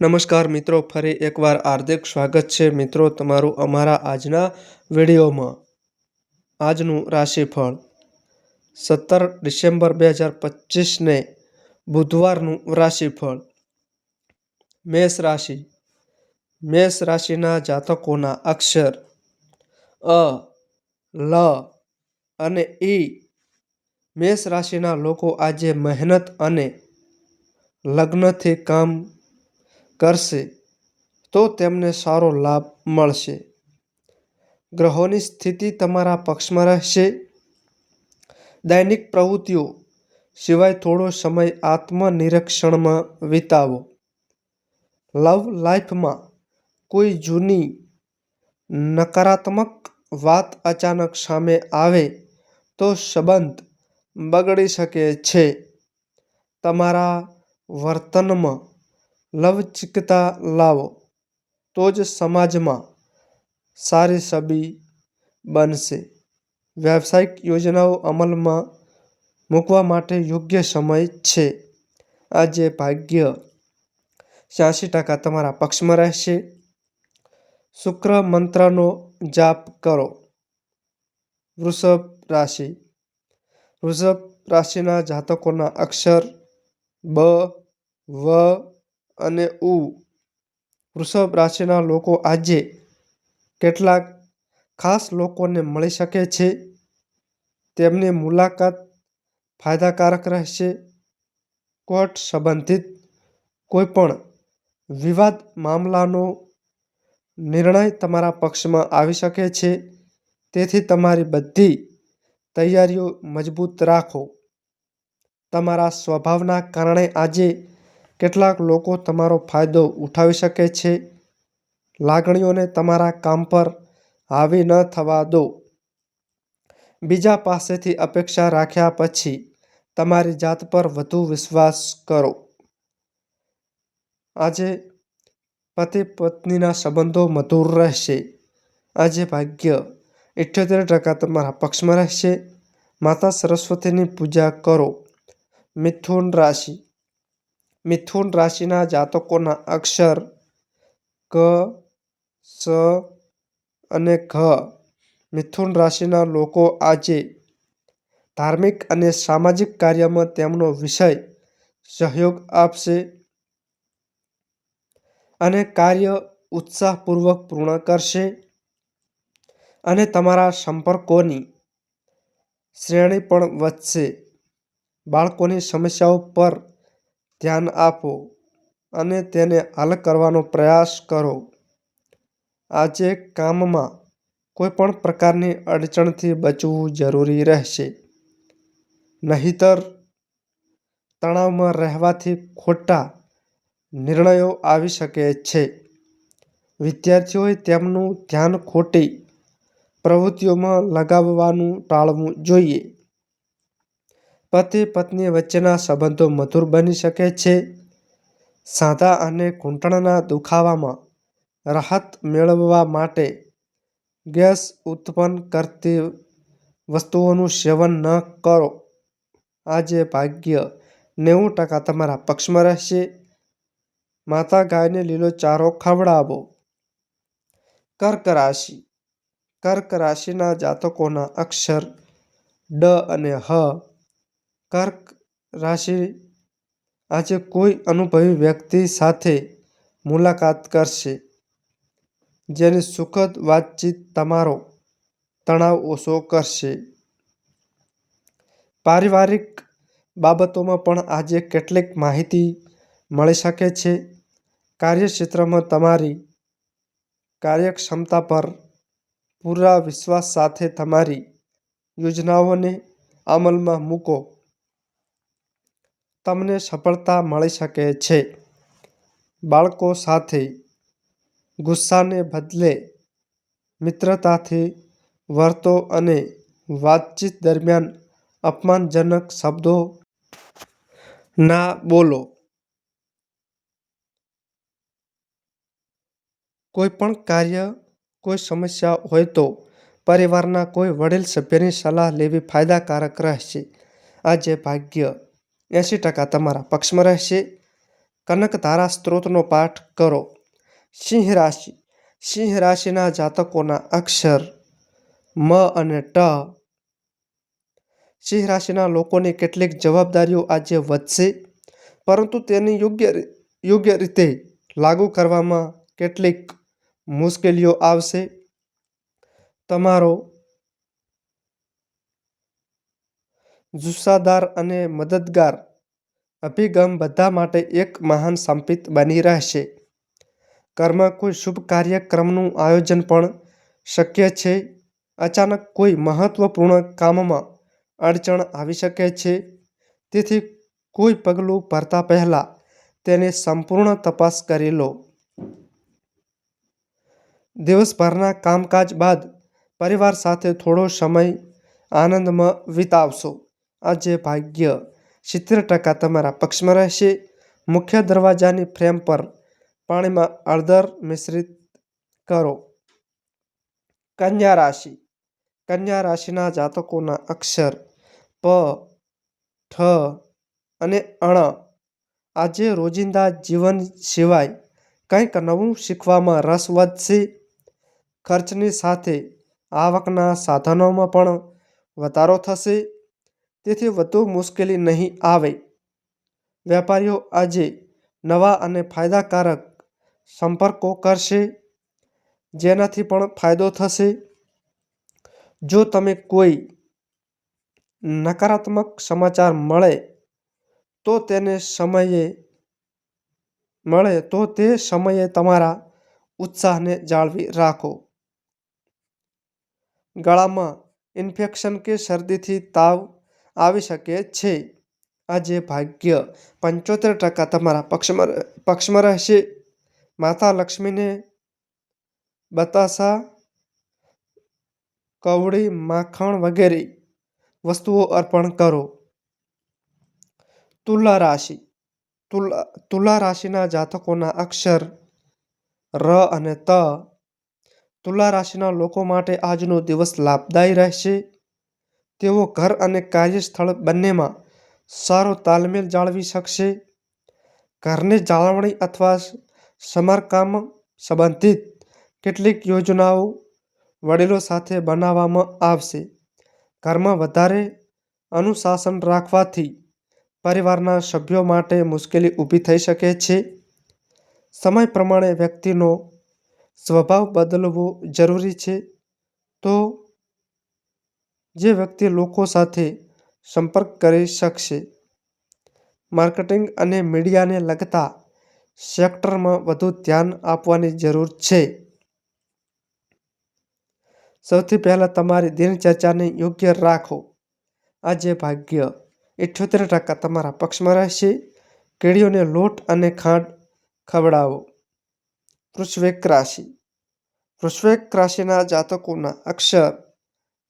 નમસ્કાર મિત્રો, ફરી એકવાર હાર્દિક સ્વાગત છે મિત્રો તમારું અમારા આજના વિડીયોમાં. આજનું રાશિફળ, સત્તર ડિસેમ્બર બે હજાર પચીસને બુધવારનું રાશિફળ. મેષ રાશિ, મેષ રાશિના જાતકોના અક્ષર અ, લ અને ઈ મેષ રાશિના લોકો આજે મહેનત અને લગ્નથી કામ કરશે, તો તેમને સારો લાભ મળશે. ગ્રહોની સ્થિતિ તમારા પક્ષમાં રહેશે. દૈનિક પ્રવૃત્તિઓ સિવાય થોડો સમય આત્મનિરીક્ષણમાં વિતાવો. લવ લાઈફમાં કોઈ જૂની, નકારાત્મક વાત અચાનક સામે આવે તો સંબંધ બગડી શકે છે. તમારા વર્તનમાં લવચિકતા લાવો. તો જ સમાજમાં સારી છબી બનશે. વ્યવસાયિક યોજનાઓ અમલમાં મૂકવા માટે યોગ્ય સમય છે. આજે ભાગ્ય છ્યાસી ટકા તમારા પક્ષમાં રહેશે. શુક્ર મંત્રનો જાપ કરો. વૃષભ રાશિ. વૃષભ રાશિના જાતકોના અક્ષર બ, વ અને ઉ, વૃષભ રાશિના લોકો આજે કેટલાક ખાસ લોકોને મળી શકે છે. તેમની મુલાકાત ફાયદાકારક રહેશે. કોર્ટ સંબંધિત કોઈપણ વિવાદ મામલાનો નિર્ણય તમારા પક્ષમાં આવી શકે છે. તેથી તમારી બધી તૈયારીઓ મજબૂત રાખો. તમારા સ્વભાવના કારણે આજે કેટલાક લોકો તમારો ફાયદો ઉઠાવી શકે છે. લાગણીઓને તમારા કામ પર હાવી ન થવા દો. બીજા પાસેથી અપેક્ષા રાખ્યા પછી તમારી જાત પર વધુ વિશ્વાસ કરો. આજે પતિ પત્નીના સંબંધો મધુર રહેશે. આજે ભાગ્ય ઇઠ્યોતેર ટકા તમારા પક્ષમાં રહેશે. માતા સરસ્વતીની પૂજા કરો. મિથુન રાશિ મિથુન રાશિના જાતકોના અક્ષર ક, સ અને ઘ. મિથુન રાશિના લોકો આજે ધાર્મિક અને સામાજિક કાર્યમાં તેમનો વિષય સહયોગ આપશે અને કાર્ય ઉત્સાહપૂર્વક પૂર્ણ કરશે અને તમારા સંપર્કોની શ્રેણી પણ વધશે. બાળકોની સમસ્યાઓ પર ધ્યાન આપો અને તેને હલ કરવાનો પ્રયાસ કરો. આજે કામમાં કોઈપણ પ્રકારની અડચણથી બચવું જરૂરી રહેશે. નહીંતર તણાવમાં રહેવાથી ખોટા નિર્ણયો આવી શકે છે. વિદ્યાર્થીઓએ તેમનું ધ્યાન ખોટી પ્રવૃત્તિઓમાં લગાવવાનું ટાળવું જોઈએ. પતિ પત્ની વચ્ચેના સંબંધો મધુર બની શકે છે. સાંધા અને ઘૂંટણના દુખાવામાં રાહત મેળવવા માટે ગેસ ઉત્પન્ન કરતી વસ્તુઓનું સેવન ન કરો. આજે ભાગ્ય નેવું ટકા તમારા પક્ષમાં રહેશે. માતા ગાયને લીલો ચારો ખવડાવો. કર્ક રાશિ. કર્ક રાશિના જાતકોના અક્ષર ડ અને હ કર્ક રાશિ આજે કોઈ અનુભવી વ્યક્તિ સાથે મુલાકાત કરશે. જેની સુખદ વાતચીત તમારો તણાવ ઓછો કરશે. પારિવારિક બાબતોમાં પણ આજે કેટલીક માહિતી મળી શકે છે. કાર્યક્ષેત્રમાં તમારી કાર્યક્ષમતા પર પૂરા વિશ્વાસ સાથે તમારી યોજનાઓને અમલમાં મૂકો. તમને સફળતા મળી શકે છે. બાળકો સાથે ગુસ્સાને બદલે મિત્રતાથી વર્તો અને વાતચીત દરમિયાન અપમાનજનક શબ્દો ના બોલો. કોઈ પણ કાર્ય, કોઈ સમસ્યા હોય તો પરિવારના કોઈ વડીલ સભ્યની સલાહ લેવી ફાયદાકારક રહેશે. આજે ભાગ્ય એંસી ટકા તમારા પક્ષમાં રહેશે. કનક તારા સ્ત્રોતનો પાઠ કરો. સિંહ રાશિ. સિંહ રાશિના જાતકોના અક્ષર મ અને ટ. સિંહ રાશિના લોકોની કેટલીક જવાબદારીઓ આજે વધશે, પરંતુ તેની યોગ્ય યોગ્ય રીતે લાગુ કરવામાં કેટલીક મુશ્કેલીઓ આવશે. તમારો જુસ્સાદાર અને મદદગાર અભિગમ બધા માટે એક મહાન સંપિત બની રહેશે. કર્મ કોઈ શુભ કાર્યક્રમનું આયોજન પણ શક્ય છે. અચાનક કોઈ મહત્વપૂર્ણ કામમાં અડચણ આવી શકે છે. તેથી કોઈ પગલું ભરતા પહેલાં તેની સંપૂર્ણ તપાસ કરી લો. દિવસભરના કામકાજ બાદ પરિવાર સાથે થોડો સમય આનંદમાં વિતાવશો. આજે ભાગ્ય સિત્તેર ટકા તમારા પક્ષમાં રહેશે. મુખ્ય દરવાજાની ફ્રેમ પર પાણીમાં હળદર મિશ્રિત કરો. કન્યા રાશિ. કન્યા રાશિના જાતકોના અક્ષર પ, ઠ અને અણ. આજે રોજિંદા જીવન સિવાય કંઈક નવું શીખવામાં રસ વધશે. ખર્ચની સાથે આવકના સાધનોમાં પણ વધારો થશે. તેથી વધુ મુશ્કેલી નહીં આવે. વેપારીઓ આજે નવા અને ફાયદાકારક સંપર્કો કરશે, જેનાથી પણ ફાયદો થશે. જો તમે કોઈ નકારાત્મક સમાચાર મળે, તો તેને સમયે મળે, તો તે સમયે તમારા ઉત્સાહને જાળવી રાખો. ગળામાં ઇન્ફેક્શન કે શરદીથી તાવ આવી શકે છે. આજે ભાગ્ય પંચોતેર ટકા તમારા પક્ષમાં પક્ષમાં રહેશે. માતા લક્ષ્મીને બતાસા કવડી માખણ વગેરે વસ્તુઓ અર્પણ કરો. તુલા રાશિ, તુલા તુલા રાશિના જાતકોના અક્ષર ર અને ત. તુલા રાશિના લોકો માટે આજનો દિવસ લાભદાયી રહેશે. તેઓ ઘર અને કાર્યસ્થળ બંનેમાં સારો તાલમેલ જાળવી શકશે. ઘરની જાળવણી અથવા સમારકામ સંબંધિત કેટલીક યોજનાઓ વડીલો સાથે બનાવવામાં આવશે. ઘરમાં વધારે અનુશાસન રાખવાથી પરિવારના સભ્યો માટે મુશ્કેલી ઊભી થઈ શકે છે. સમય પ્રમાણે વ્યક્તિનો સ્વભાવ બદલવો જરૂરી છે. તો જે વ્યક્તિ લોકો સાથે સંપર્ક કરી શકશે. માર્કેટિંગ અને મીડિયાને લગતા સેક્ટરમાં વધુ ધ્યાન આપવાની જરૂર છે. સૌથી પહેલાં તમારી દિનચર્ચાને યોગ્ય રાખો. આજે ભાગ્ય ઇઠ્યોતેર ટકા તમારા પક્ષમાં રહેશે. કેળીઓને લોટ અને ખાંડ ખવડાવો. વૃશ્ચિક રાશિ. વૃશ્ચિક રાશિના જાતકોના અક્ષર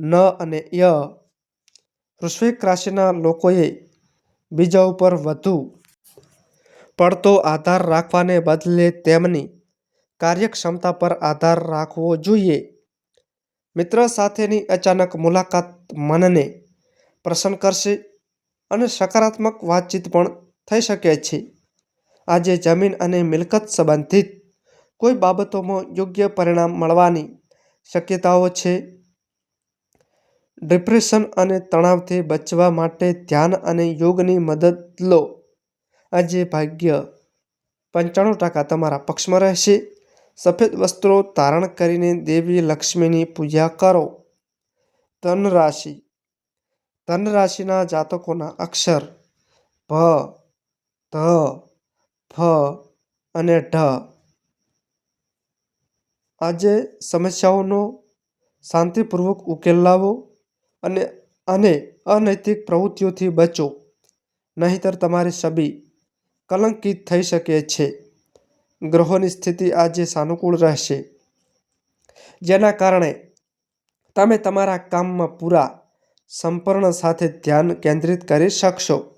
ન અને ય વૃશ્વિક રાશિના લોકોએ બીજા ઉપર વધુ પડતો આધાર રાખવાને બદલે તેમની કાર્યક્ષમતા પર આધાર રાખવો જોઈએ. મિત્ર સાથેની અચાનક મુલાકાત મનને પ્રસન્ન કરશે અને સકારાત્મક વાતચીત પણ થઈ શકે છે. આજે જમીન અને મિલકત સંબંધિત કોઈ બાબતોમાં યોગ્ય પરિણામ મળવાની શક્યતાઓ છે. ડિપ્રેશન અને તણાવથી બચવા માટે ધ્યાન અને યોગની મદદ લો. આજે ભાગ્ય પંચાણું ટકા તમારા પક્ષમાં રહેશે. સફેદ વસ્ત્રો ધારણ કરીને દેવી લક્ષ્મીની પૂજા કરો. ધન રાશિ. ધન રાશિના જાતકોના અક્ષર ભ ધ, ફ અને ઢ. આજે સમસ્યાઓનો શાંતિપૂર્વક ઉકેલ લાવો. અને અને અનૈતિક પ્રવૃત્તિઓથી બચો. નહીંતર તમારી છબી કલંકિત થઈ શકે છે. ગ્રહોની સ્થિતિ આજે સાનુકૂળ રહેશે. જેના કારણે તમે તમારા કામમાં પૂરા સંપર્ણ સાથે ધ્યાન કેન્દ્રિત કરી શકશો.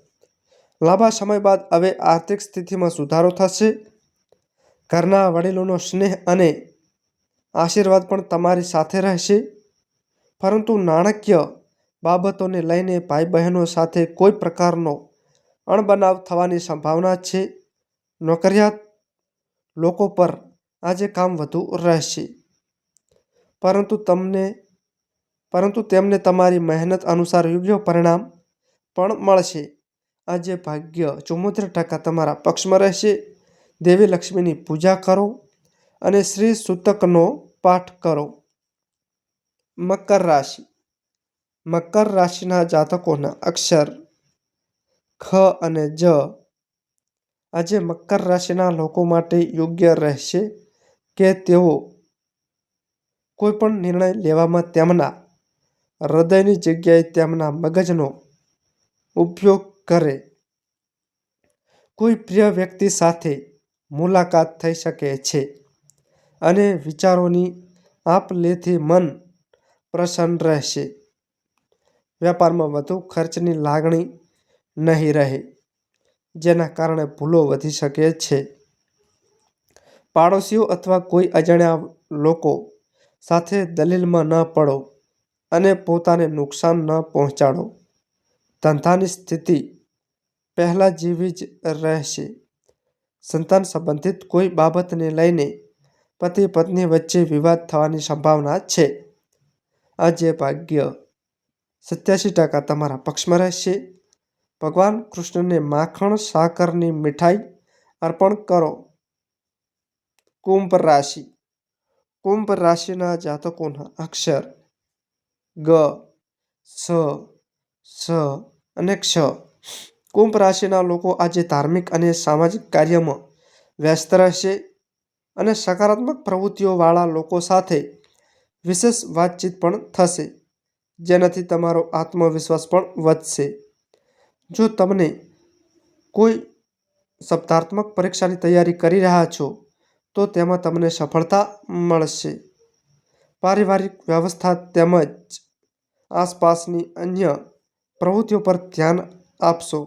લાંબા સમય બાદ હવે આર્થિક સ્થિતિમાં સુધારો થશે. ઘરના વડીલોનો સ્નેહ અને આશીર્વાદ પણ તમારી સાથે રહેશે. પરંતુ નાણાકીય બાબતોને લઈને ભાઈ બહેનો સાથે કોઈ પ્રકારનો અણબનાવ થવાની સંભાવના છે. નોકરિયાત લોકો પર આજે કામ વધુ રહેશે. પરંતુ તમને, પરંતુ તેમને તમારી મહેનત અનુસાર યોગ્ય પરિણામ પણ મળશે. આજે ભાગ્ય ચુમ્મોતેર ટકા તમારા પક્ષમાં રહેશે. દેવી લક્ષ્મીની પૂજા કરો અને શ્રી સૂતકનો પાઠ કરો. મકર રાશિ મકર રાશિના જાતકોના અક્ષર ખ અને જ આજે મકર રાશિના લોકો માટે યોગ્ય રહેશે કે તેઓ કોઈ પણ નિર્ણય લેવામાં તેમના હૃદયની જગ્યાએ તેમના મગજનો ઉપયોગ કરે. કોઈ પ્રિય વ્યક્તિ સાથે મુલાકાત થઈ શકે છે અને વિચારોની આપ-લેથી મન પ્રસન્ન રહેશે. વેપારમાં વધુ ખર્ચની લાગણી નહીં રહે, જેના કારણે ભૂલો વધી શકે છે. પાડોશીઓ અથવા કોઈ અજાણ્યા લોકો સાથે દલીલમાં ન પડો અને પોતાને નુકસાન ન પહોંચાડો. ધંધાની સ્થિતિ પહેલા જેવી જ રહેશે. સંતાન સંબંધિત કોઈ બાબતને લઈને પતિ પત્ની વચ્ચે વિવાદ થવાની સંભાવના છે. આજે ભાગ્ય સત્યાસી ટકા તમારા પક્ષમાં રહેશે. ભગવાન કૃષ્ણને માખણ, સાકરની મીઠાઈ અર્પણ કરો. કુંભ રાશિ. કુંભ રાશિના જાતકોના અક્ષર ગ, સ સ અને ક્ષ. કુંભ રાશિના લોકો આજે ધાર્મિક અને સામાજિક કાર્યમાં વ્યસ્ત રહેશે અને સકારાત્મક પ્રવૃત્તિઓવાળા લોકો સાથે વિશેષ વાતચીત પણ થશે, જેનાથી તમારો આત્મવિશ્વાસ પણ વધશે. જો તમને કોઈ સ્પર્ધાત્મક પરીક્ષાની તૈયારી કરી રહ્યા છો, તો તેમાં તમને સફળતા મળશે. પારિવારિક વ્યવસ્થા તેમજ આસપાસની અન્ય પ્રવૃત્તિઓ પર ધ્યાન આપશો.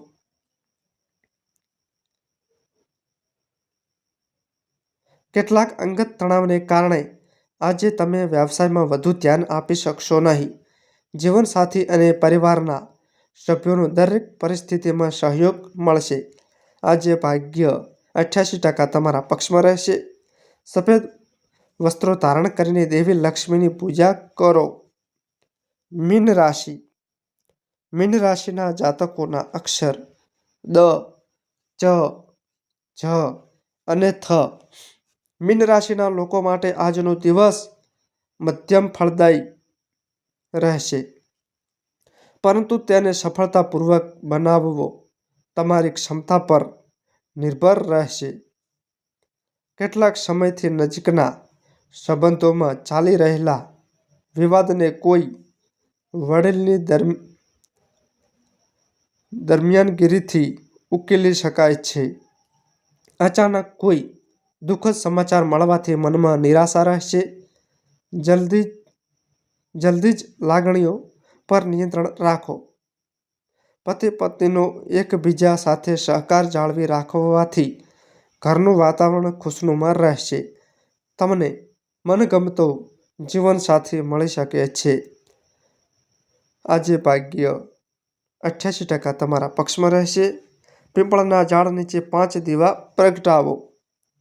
કેટલાક અંગત તણાવને કારણે આજે તમે વ્યવસાયમાં વધુ ધ્યાન આપી શકશો નહીં. જીવનસાથી અને પરિવારના સભ્યોનો દરેક પરિસ્થિતિમાં સહયોગ મળશે. આજે ભાગ્ય અઠ્યાસી ટકા તમારા પક્ષમાં રહેશે. સફેદ વસ્ત્રો ધારણ કરીને દેવી લક્ષ્મીની પૂજા કરો. મીન રાશિ. મીન રાશિના જાતકોના અક્ષર દ, ચ ઝ અને થ. મીન રાશિના લોકો માટે આજનો દિવસ મધ્યમ ફળદાયી રહેશે. પરંતુ તેને સફળતાપૂર્વક બનાવવો તમારી ક્ષમતા પર નિર્ભર રહેશે. કેટલાક સમયથી નજીકના સંબંધોમાં ચાલી રહેલા વિવાદને કોઈ વડીલની દરમિયાનગીરીથી ઉકેલી શકાય છે. અચાનક કોઈ દુઃખદ સમાચાર મળવાથી મનમાં નિરાશા રહેશે. જલ્દી જલ્દી જ લાગણીઓ પર નિયંત્રણ રાખો. પતિ પત્નીનો એકબીજા સાથે સહકાર જાળવી રાખવાથી ઘરનું વાતાવરણ ખુશનુમા રહેશે. તમને મનગમતો જીવનસાથી મળી શકે છે. આજે ભાગ્ય અઠ્યાસી ટકા તમારા પક્ષમાં રહેશે. પીપળના ઝાડ નીચે પાંચ દીવા પ્રગટાવો.